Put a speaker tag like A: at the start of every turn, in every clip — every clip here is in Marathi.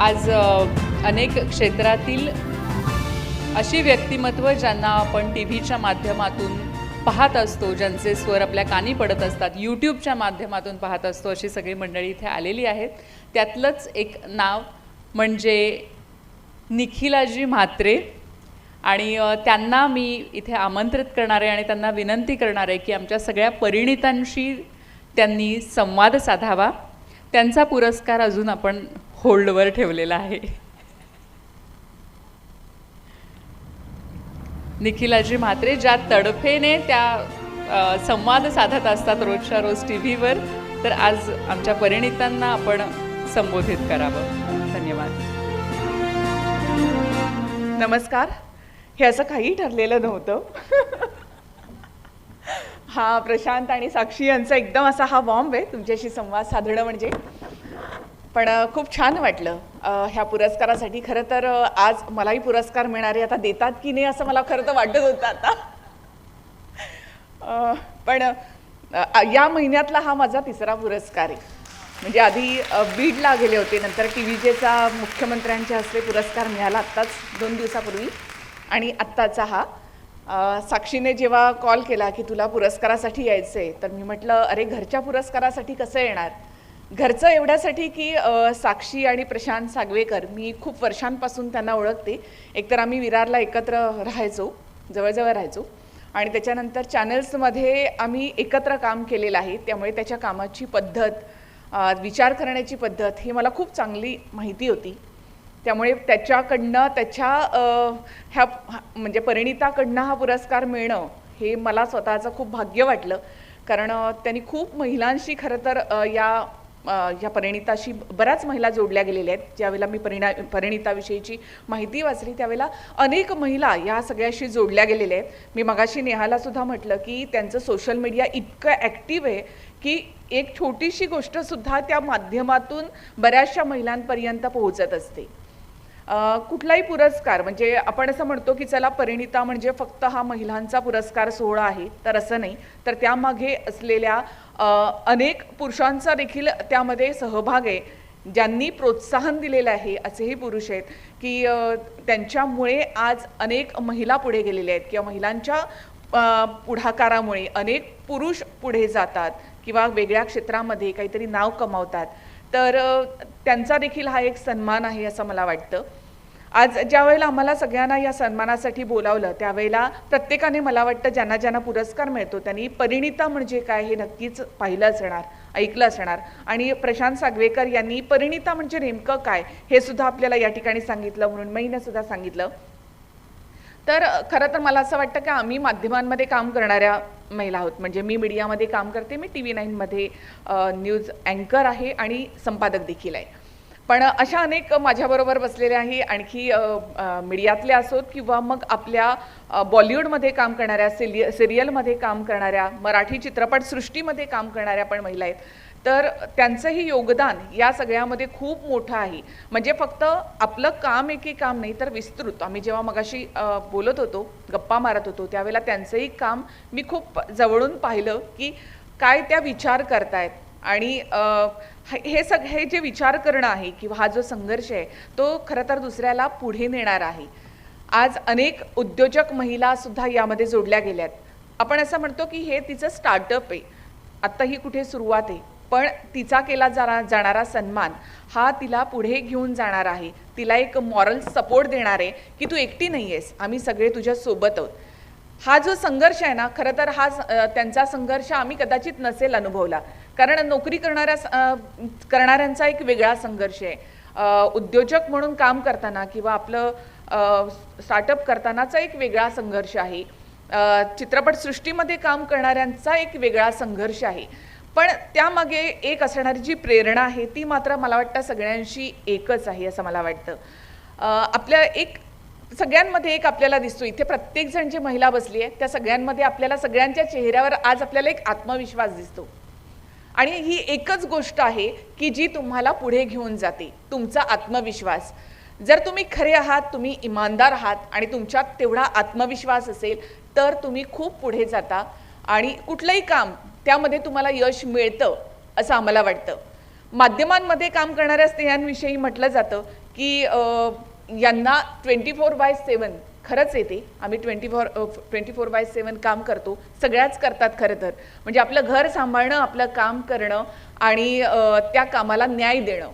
A: आज अनेक क्षेत्रातील अशी व्यक्तिमत्व ज्यांना आपण टी व्हीच्या माध्यमातून पाहत असतो ज्यांचे स्वर आपल्या कानी पडत असतात यूट्यूबच्या माध्यमातून पाहत असतो अशी सगळी मंडळी इथे आलेली आहेत. त्यातलंच एक नाव म्हणजे निखिलाजी म्हात्रे. आणि त्यांना मी इथे आमंत्रित करणार आहे आणि त्यांना विनंती करणार आहे की आमच्या सगळ्या परिणितांशी त्यांनी संवाद साधावा. त्यांचा पुरस्कार अजून आपण होल्डवर ठेवलेला आहे. निखिलाजी म्हात्रे ज्या तडफेने त्या संवाद साधत असतात रोजच्या रोज टी व्हीवर तर आज आमच्या परिणितांना आपण संबोधित करावं. धन्यवाद. नमस्कार. हे असं काही ठरलेलं नव्हतं. हा प्रशांत आणि साक्षी यांचा एकदम असा हा बॉम्ब आहे तुमच्याशी संवाद साधणं म्हणजे पण खूप छान वाटलं ह्या पुरस्कारासाठी. खरं तर आज मलाही पुरस्कार मिळणारे आता देतात की नाही असं मला खरं तर वाटत होतं आता. पण या महिन्यातला हा माझा तिसरा पुरस्कार आहे. म्हणजे आधी बीडला गेले होते नंतर टी व्ही जेचा मुख्यमंत्र्यांच्या हस्ते पुरस्कार मिळाला आत्ताच दोन दिवसापूर्वी. आणि आत्ताचा हा. साक्षीने जेव्हा कॉल केला की तुला पुरस्कारासाठी यायचं आहे तर मी म्हटलं अरे घरच्या पुरस्कारासाठी कसं येणार? घरचं एवढ्यासाठी की साक्षी आणि प्रशांत सागवेकर मी खूप वर्षांपासून त्यांना ओळखते. एकतर आम्ही विरारला एकत्र राहायचो जवळजवळ राहायचो. आणि त्याच्यानंतर चॅनल्समध्ये आम्ही एकत्र काम केलेलं आहे. त्यामुळे त्याच्या कामाची पद्धत विचार करण्याची पद्धत ही मला खूप चांगली माहिती होती. त्यामुळे त्याच्याकडनं त्याच्या ह्या म्हणजे परिणिताकडनं हा पुरस्कार मिळणं हे मला स्वतःचं खूप भाग्य वाटलं. कारण त्यांनी खूप महिलांशी खरं तर या ह्या या परिणिताशी बऱ्याच महिला जोडल्या गेलेल्या आहेत. ज्यावेळेला मी परिणा परिणिताविषयीची माहिती वाचली त्यावेळेला अनेक महिला या सगळ्याशी जोडल्या गेलेल्या आहेत. मी मगाशी नेहालासुद्धा म्हटलं की त्यांचं सोशल मीडिया इतकं ॲक्टिव्ह आहे की एक छोटीशी गोष्टसुद्धा त्या माध्यमातून बऱ्याचशा महिलांपर्यंत पोहोचत असते. कुठलाही पुरस्कार म्हणजे आपण असं म्हणतो की चला परिणिता म्हणजे फक्त हा महिलांचा पुरस्कार सोहळा आहे तर असं नाही. तर त्यामागे असलेल्या अनेक पुरुषांचा देखील त्यामध्ये सहभाग आहे ज्यांनी प्रोत्साहन दिलेलं आहे असेही पुरुष आहेत की त्यांच्यामुळे आज अनेक महिला पुढे गेलेल्या आहेत किंवा महिलांच्या पुढाकारामुळे अनेक पुरुष पुढे जातात किंवा वेगळ्या क्षेत्रामध्ये काहीतरी नाव कमावतात. तर त्यांचा देखील हा एक सन्मान आहे असं मला वाटतं. आज ज्या वेळेला आम्हाला सगळ्यांना या सन्मानासाठी बोलावलं त्यावेळेला प्रत्येकाने मला वाटतं ज्यांना ज्यांना पुरस्कार मिळतो त्यांनी परिणिता म्हणजे काय हे नक्कीच पाहिलं असणार ऐकलं असणार आणि प्रशांत सागवेकर यांनी परिणिता म्हणजे नेमकं काय हे सुद्धा आपल्याला या ठिकाणी सांगितलं म्हणून मीनं सुद्धा सांगितलं. तर खरं तर मला असं वाटतं की आम्ही माध्यमांमध्ये काम करणाऱ्या महिला आहोत. म्हणजे मी मीडियामध्ये काम करते मी टी व्ही नाईनमध्ये न्यूज अँकर आहे आणि संपादक देखील आहे. पण अशा अनेक माझ्याबरोबर बसलेल्या आहे आणखी मीडियातल्या असोत किंवा मग आपल्या बॉलिवूडमध्ये काम करणाऱ्या सिरिय सिरियलमध्ये काम करणाऱ्या मराठी चित्रपटसृष्टीमध्ये काम करणाऱ्या पण महिला आहेत. तर त्यांचंही योगदान या सगळ्यामध्ये खूप मोठं आहे. म्हणजे फक्त आपलं काम एकी काम नाही तर विस्तृत. आम्ही जेव्हा मगाशी बोलत होतो गप्पा मारत होतो त्यावेळेला त्यांचंही काम मी खूप जवळून पाहिलं की काय त्या विचार करतायत. आणि हे सग हे जे विचार करणं आहे किंवा हा जो संघर्ष आहे तो खरं तर दुसऱ्याला पुढे नेणार आहे. आज अनेक उद्योजक महिलासुद्धा यामध्ये जोडल्या गेल्यात. आपण असं म्हणतो की हे तिचं स्टार्टअप आहे. आत्ता ही कुठे सुरुवात आहे. पण तिचा केला जाणा जाणारा सन्मान हा तिला पुढे घेऊन जाणार आहे. तिला एक मॉरल सपोर्ट देणार आहे की तू एकटी नाही आहेस आम्ही सगळे तुझ्यासोबत आहोत. हा जो संघर्ष आहे ना खरं तर हा स- त्यांचा संघर्ष आम्ही कदाचित नसेल अनुभवला. कारण नोकरी करणाऱ्या स- करणाऱ्यांचा एक वेगळा संघर्ष आहे. उद्योजक म्हणून काम करताना किंवा आपलं स्टार्टअप करतानाचा एक वेगळा संघर्ष आहे. चित्रपटसृष्टीमध्ये काम करणाऱ्यांचा एक वेगळा संघर्ष आहे. पण त्यामागे एक असणारी जी प्रेरणा आहे ती मात्र मला वाटतं सगळ्यांशी एकच आहे असं मला वाटतं. आपल्या एक सगळ्यांमध्ये एक आपल्याला दिसतो. इथे प्रत्येक जण जी महिला बसली आहे त्या सगळ्यांमध्ये आपल्याला सगळ्यांच्या चेहऱ्यावर आज आपल्याला एक आत्मविश्वास दिसतो. आणि ही एकच गोष्ट आहे की जी तुम्हाला पुढे घेऊन जाते तुमचा आत्मविश्वास. जर तुम्ही खरे आहात तुम्ही इमानदार आहात आणि तुमच्यात तेवढा आत्मविश्वास असेल तर तुम्ही खूप पुढे जाता आणि कुठलंही काम त्यामध्ये तुम्हाला यश मिळतं असं आम्हाला वाटतं. माध्यमांमध्ये काम करणाऱ्या स्त्रियांविषयी म्हटलं जातं की यांना ट्वेंटी फोर बाय सेवन खरंच येते. आम्ही twenty four twenty four by seven काम करतो. सगळ्याच करतात खरं तर. म्हणजे आपलं घर सांभाळणं आपलं काम करणं आणि त्या कामाला न्याय देणं.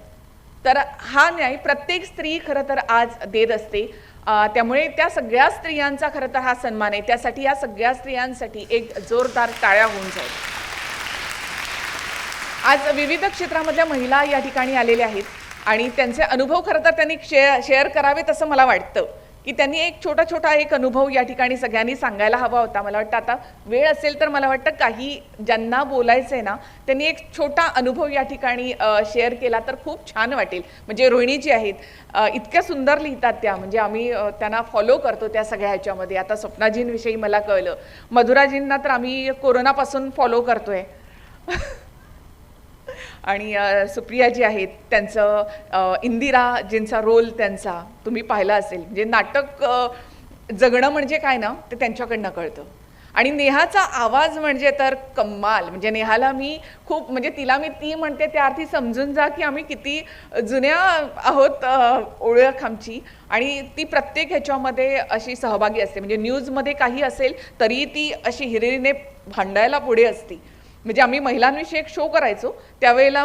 A: तर हा न्याय प्रत्येक स्त्री खरं तर आज देत असते. त्यामुळे त्या सगळ्या स्त्रियांचा खरं तर हा सन्मान आहे. त्यासाठी या सगळ्या स्त्रियांसाठी एक जोरदार टाळ्या होऊन जाईल. आज विविध क्षेत्रामधल्या महिला या ठिकाणी आलेल्या आहेत. आणि त्यांचे अनुभव खरं तर त्यांनी शेअर शेअर करावेत असं मला वाटतं. की त्यांनी एक छोटा छोटा एक अनुभव या ठिकाणी सगळ्यांनी सांगायला हवा होता. मला वाटतं आता वेळ असेल तर मला वाटतं काही ज्यांना बोलायचं आहे ना त्यांनी एक छोटा अनुभव या ठिकाणी शेअर केला तर खूप छान वाटेल. म्हणजे रोहिणीजी आहेत इतक्या सुंदर लिहितात त्या. म्हणजे आम्ही त्यांना फॉलो करतो त्या सगळ्या ह्याच्यामध्ये. आता स्वप्नाजींविषयी मला कळलं. मधुराजींना तर आम्ही कोरोनापासून फॉलो करतोय. आणि सुप्रिया जी आहेत त्यांचं इंदिरा इंदिराजींचा रोल त्यांचा तुम्ही पाहिला असेल. म्हणजे नाटक जगणं म्हणजे काय ना ते त्यांच्याकडनं कळतं. आणि नेहाचा आवाज म्हणजे तर कम्माल म्हणजे नेहाला मी खूप म्हणजे तिला मी ती म्हणते त्या अर्थी समजून जा की आम्ही किती जुन्या आहोत ओळख आमची. आणि ती प्रत्येक ह्याच्यामध्ये अशी सहभागी असते. म्हणजे न्यूजमध्ये काही असेल तरी ती अशी हिरिरीने भांडायला पुढे असती. म्हणजे आम्ही महिलांविषयी एक शो करायचो. त्यावेळेला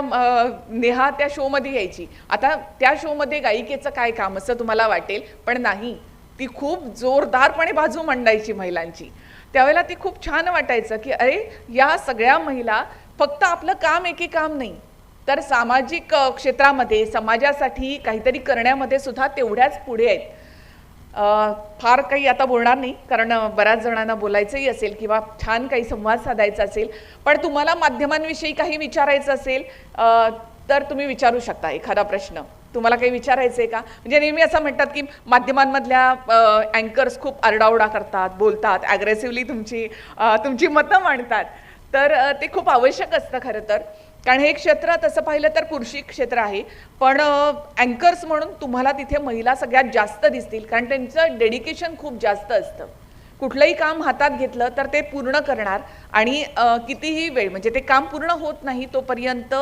A: नेहा त्या शोमध्ये यायची. आता त्या शोमध्ये गायिकेचं काय काम असं तुम्हाला वाटेल पण नाही. ती खूप जोरदारपणे बाजू मांडायची महिलांची. त्यावेळेला ती खूप छान वाटायचं की अरे या सगळ्या महिला फक्त आपलं काम एकी काम नाही. तर सामाजिक क्षेत्रामध्ये समाजासाठी काहीतरी करण्यामध्ये सुद्धा तेवढ्याच पुढे आहेत. फार काही आता बोलणार नाही कारण बऱ्याच जणांना बोलायचंही असेल किंवा छान काही संवाद साधायचा असेल पण तुम्हाला माध्यमांविषयी काही विचारायचं असेल तर तुम्ही विचारू शकता एखादा प्रश्न. तुम्हाला काही विचारायचं आहे का? म्हणजे नेहमी असं म्हणतात की माध्यमांमधल्या अँकर्स खूप आरडाओरडा करतात बोलतात ॲग्रेसिव्हली तुमची तुमची मतं मांडतात. तर ते खूप आवश्यक असतं खरं तर. कारण हे क्षेत्र तसं पाहिलं तर पुरुषी क्षेत्र आहे. पण अँकर्स म्हणून तुम्हाला तिथे महिला सगळ्यात जास्त दिसतील. कारण त्यांचं डेडिकेशन खूप जास्त असतं. कुठलंही काम हातात घेतलं तर ते पूर्ण करणार. आणि कितीही वेळ म्हणजे ते काम पूर्ण होत नाही तोपर्यंत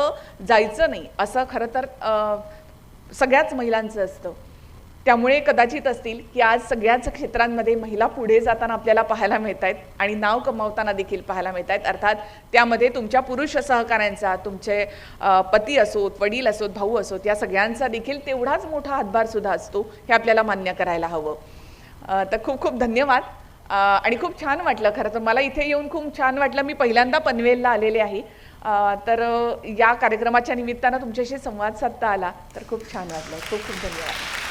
A: जायचं नाही. असं खरं तर सगळ्याच महिलांचं असतं. त्यामुळे कदाचित असतील की आज सगळ्याच क्षेत्रांमध्ये महिला पुढे जाताना आपल्याला पाहायला मिळत आहेत आणि नाव कमावताना देखील पाहायला मिळत आहेत अर्थात त्यामध्ये तुमच्या पुरुष सहकाऱ्यांचा तुमचे पती असोत वडील असोत भाऊ असोत या सगळ्यांचा देखील तेवढाच मोठा हातभारसुद्धा असतो हे आपल्याला मान्य करायला हवं. तर खूप खूप धन्यवाद. आणि खूप छान वाटलं खरं तर मला इथे येऊन खूप छान वाटलं. मी पहिल्यांदा पनवेलला आलेले आहे. तर या कार्यक्रमाच्या निमित्तानं तुमच्याशी संवाद साधता आला. तर खूप छान वाटलं. खूप खूप धन्यवाद.